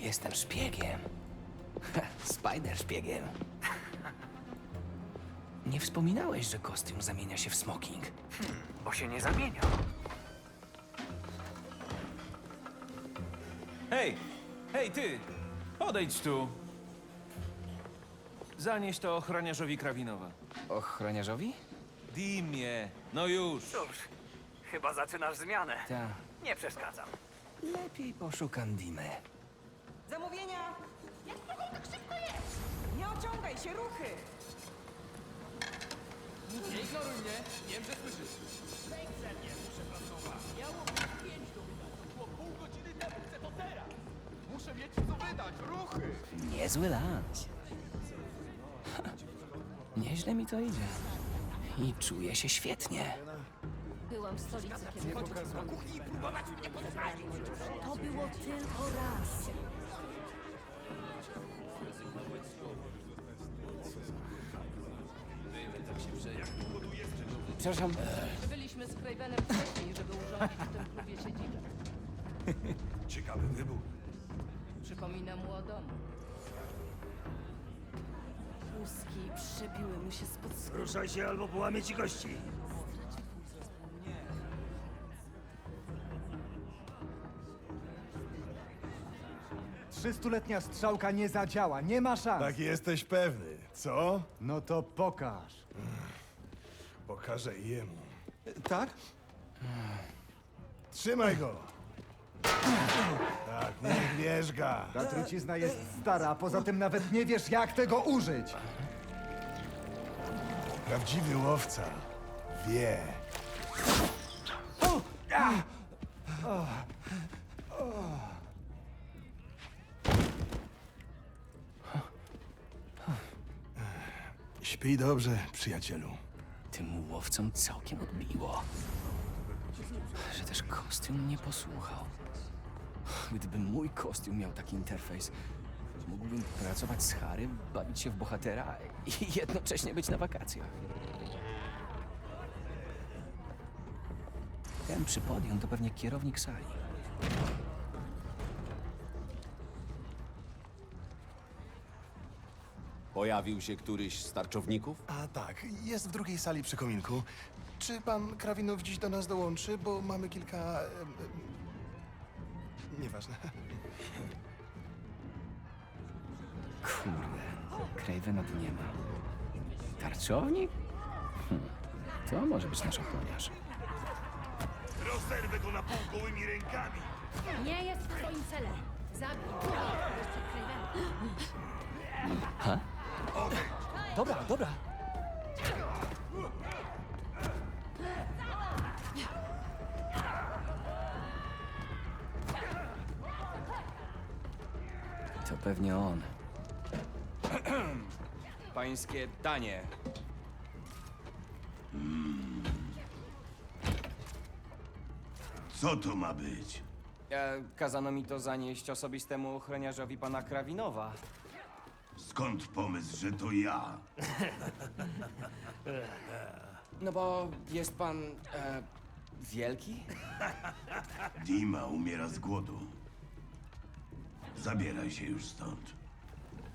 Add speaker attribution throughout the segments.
Speaker 1: Jestem szpiegiem. Spider szpiegiem. Nie wspominałeś, że kostium zamienia się w smoking.
Speaker 2: Bo się nie zamienia.
Speaker 3: Hej! Hej, ty! Podejdź tu! Zanieś to ochroniarzowi Krawinowa.
Speaker 1: Ochroniarzowi?
Speaker 3: Dimie! No już!
Speaker 2: Cóż, chyba zaczynasz zmianę.
Speaker 1: Ta.
Speaker 2: Nie przeszkadzam.
Speaker 1: Lepiej poszukam Dimy.
Speaker 4: Zamówienia! Jak mogą tak szybko jeść? Nie ociągaj się, ruchy!
Speaker 5: Muszę mieć co wydać, ruchy!
Speaker 1: Niezły lunch. Nieźle mi to idzie. I czuję się świetnie.
Speaker 6: Byłam w stolicy, kiedy po kuchni i próbować mnie podpalić. To było tylko raz.
Speaker 1: Przepraszam,
Speaker 6: Byliśmy z Cravenem wcześniej, żeby urządzić w tym klubie siedzibę.
Speaker 5: Ciekawy wybór.
Speaker 6: Przypomina mu o domu.
Speaker 4: Łuski przebiły mu się spod skóry.
Speaker 2: Ruszaj się albo połamie ci kości.
Speaker 7: Trzystuletnia strzałka nie zadziała, nie ma szans.
Speaker 5: Tak jesteś pewny, co?
Speaker 7: No to pokaż.
Speaker 5: Pokażę jemu.
Speaker 7: Tak?
Speaker 5: Trzymaj go! Tak, niech wierzga.
Speaker 7: Ta trucizna jest stara, a poza tym nawet nie wiesz, jak tego użyć.
Speaker 5: Prawdziwy łowca wie. Śpij dobrze, przyjacielu.
Speaker 1: Tym łowcom całkiem odbiło. Że też kostium nie posłuchał. Gdyby mój kostium miał taki interfejs, mógłbym pracować z Harry, bawić się w bohatera i jednocześnie być na wakacjach. Ten przy podium to pewnie kierownik sali.
Speaker 8: Pojawił się któryś z tarczowników?
Speaker 5: A tak, jest w drugiej sali przy kominku. Czy pan Krawinow dziś do nas dołączy, bo mamy kilka... em, em, Nieważne.
Speaker 1: Kurde, Cravena tu nie ma. Tarczownik? Hm, to może być nasz ochroniarz.
Speaker 5: Rozerwę go na pół gołymi rękami!
Speaker 6: Nie jest w twoim celem. Zabij. Jeszcze Cravena.
Speaker 1: Dobra, dobra. To pewnie on.
Speaker 3: Pańskie danie.
Speaker 9: Co to ma być?
Speaker 10: E, kazano mi to zanieść osobistemu ochroniarzowi pana Krawinowa.
Speaker 9: Skąd pomysł, że to ja?
Speaker 10: No bo jest pan e, wielki?
Speaker 9: Dima umiera z głodu. Zabieraj się już stąd.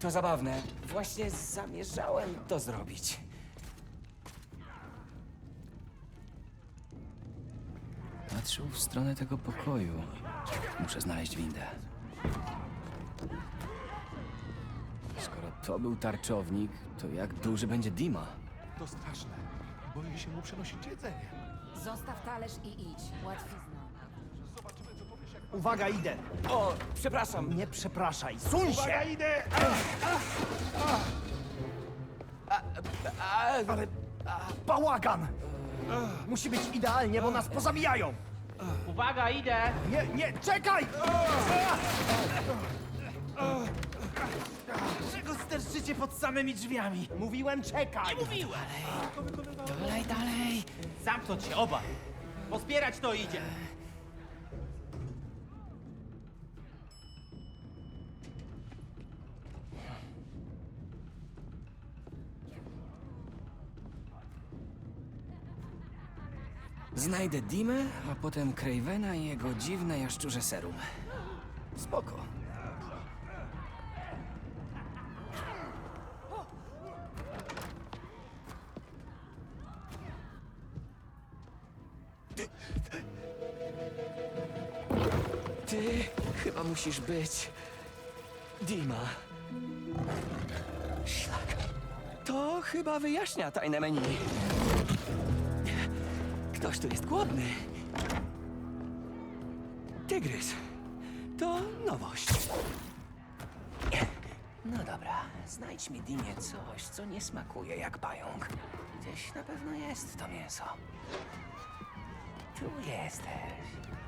Speaker 10: To zabawne. Właśnie zamierzałem to zrobić.
Speaker 1: Patrzył w stronę tego pokoju. Muszę znaleźć windę. To był tarczownik, to jak duży będzie Dima?
Speaker 5: To straszne. Boję się mu przenosić jedzenie.
Speaker 6: Zostaw talerz i idź. Łatwizna.
Speaker 2: Uwaga, idę.
Speaker 10: O, przepraszam.
Speaker 2: Nie przepraszaj. Suń się!
Speaker 5: idę!
Speaker 2: Ale... Bałagan! Musi być idealnie, bo nas pozabijają!
Speaker 11: Uwaga, idę!
Speaker 2: Nie, nie, czekaj! Pod samymi drzwiami? Mówiłem czekaj! Nie mówiłem!
Speaker 1: Dalej, dalej!
Speaker 11: Zamknąć się obaj! Pozbierać to idzie!
Speaker 1: Znajdę Dimę, a potem Cravena i jego dziwne jaszczurze serum. Spoko. Musisz być... Dima. Szlak. To chyba wyjaśnia tajne menu. Ktoś tu jest głodny. Tygrys. To nowość. No dobra, znajdź mi Dimie coś, co nie smakuje jak pająk. Gdzieś na pewno jest to mięso. Tu jesteś.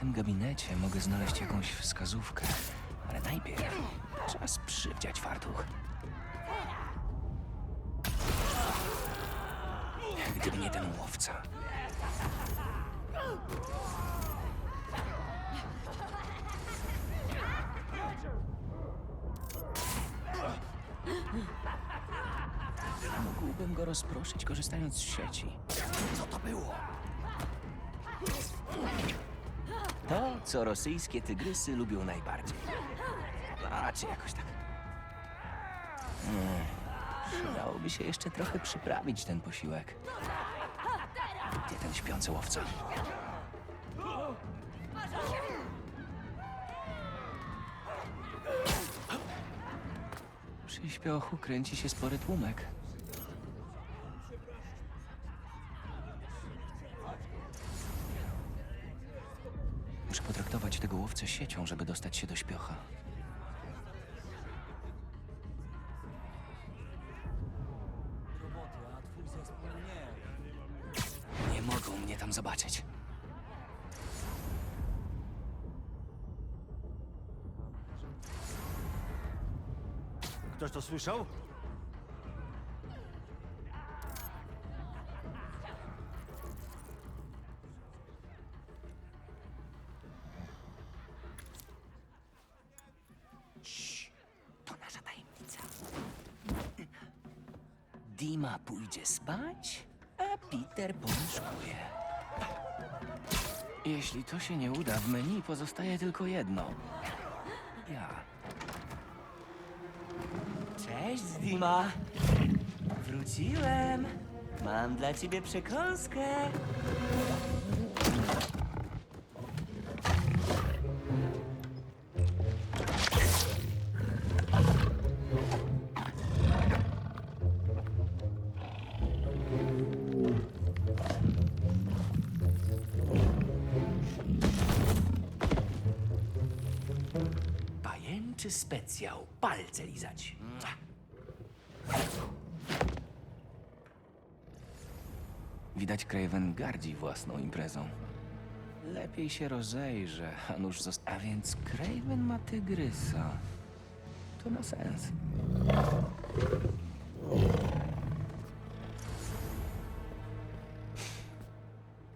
Speaker 1: Tym gabinecie mogę znaleźć jakąś wskazówkę, ale najpierw czas przywdziać fartuch. Gdyby nie ten łowca. Mógłbym go rozproszyć korzystając z sieci. Co to było? To, co rosyjskie tygrysy lubią najbardziej. A raczej jakoś tak. Mm. Przydałoby się jeszcze trochę przyprawić ten posiłek. Gdzie ten śpiący łowca? Przy śpiochu kręci się spory tłumek. Muszę potraktować tego łowcę siecią, żeby dostać się do śpiocha. Nie mogą mnie tam zobaczyć.
Speaker 2: Ktoś to słyszał?
Speaker 1: Dima pójdzie spać, a Peter pomieszkuje. Jeśli to się nie uda, w menu pozostaje tylko jedno. Ja. Cześć, Dima. Wróciłem. Mam dla ciebie przekąskę. Palce lizać. Widać, Craven gardzi własną imprezą. Lepiej się rozejrzę, a nuż zost... A więc Craven ma tygrysa. To ma sens.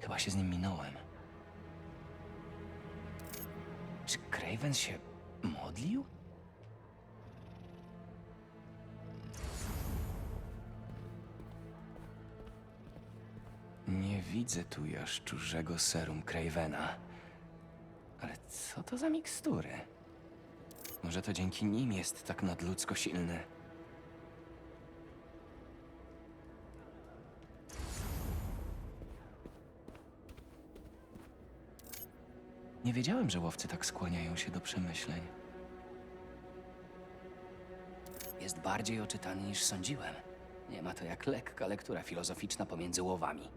Speaker 1: Chyba się z nim minąłem. Czy Craven się modlił? Widzę tu jaszczurzego serum Cravena. Ale co to za mikstury? Może to dzięki nim jest tak nadludzko silny. Nie wiedziałem, że łowcy tak skłaniają się do przemyśleń. Jest bardziej oczytany niż sądziłem. Nie ma to jak lekka lektura filozoficzna pomiędzy łowami.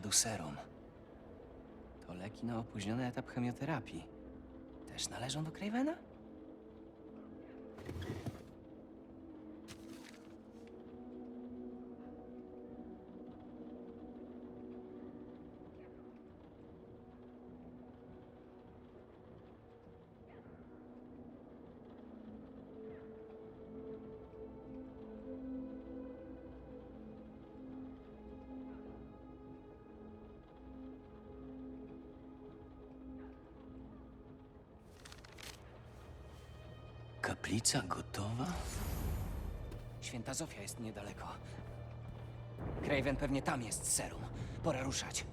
Speaker 1: Ani śladu serum. To leki na opóźniony etap chemioterapii. Też należą do Cravena? Kaplica gotowa? Święta Zofia jest niedaleko. Craven pewnie tam jest serum. Pora ruszać.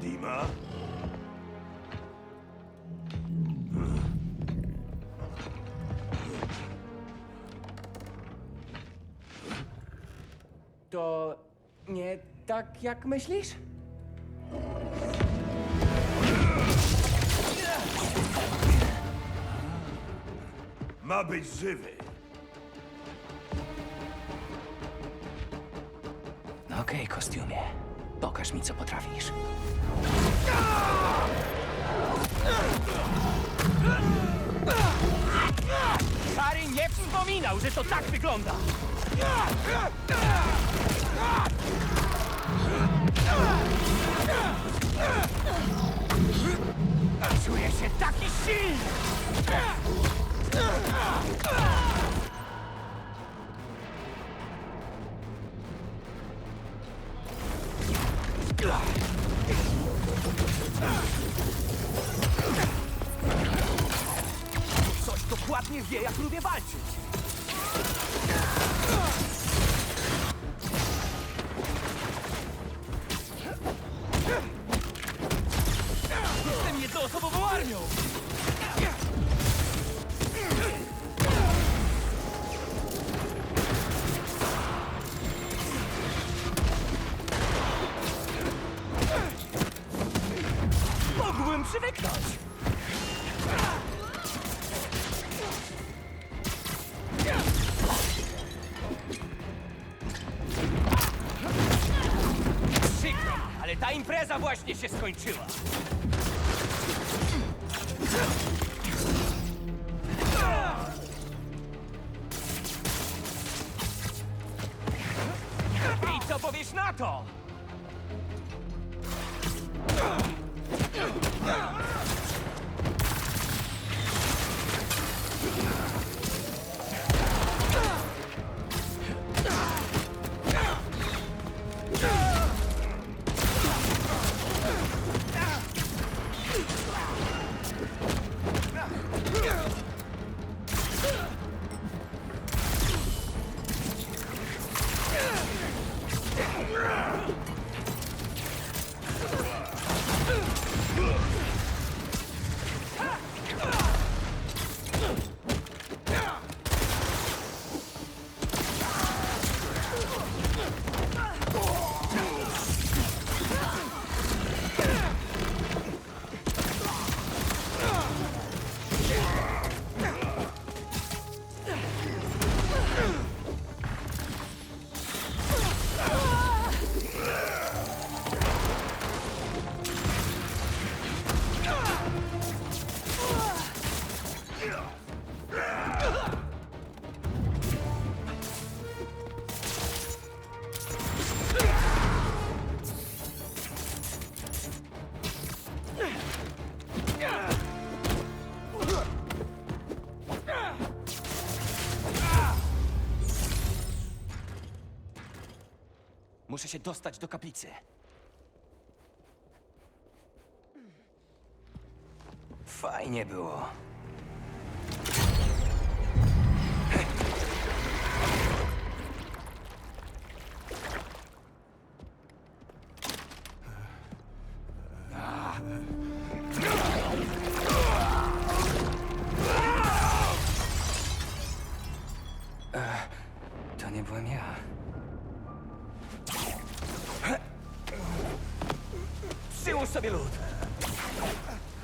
Speaker 1: Dima? To nie tak jak myślisz?
Speaker 9: Ma być żywy.
Speaker 12: No okej, kostiumie. Pokaż mi, co potrafisz.
Speaker 1: Harry nie wspominał, że to tak wygląda! Czuję się taki silny! Coś dokładnie wie, jak lubię walczyć. やった! Się skończyła. Muszę się dostać do kaplicy. Fajnie było. Baby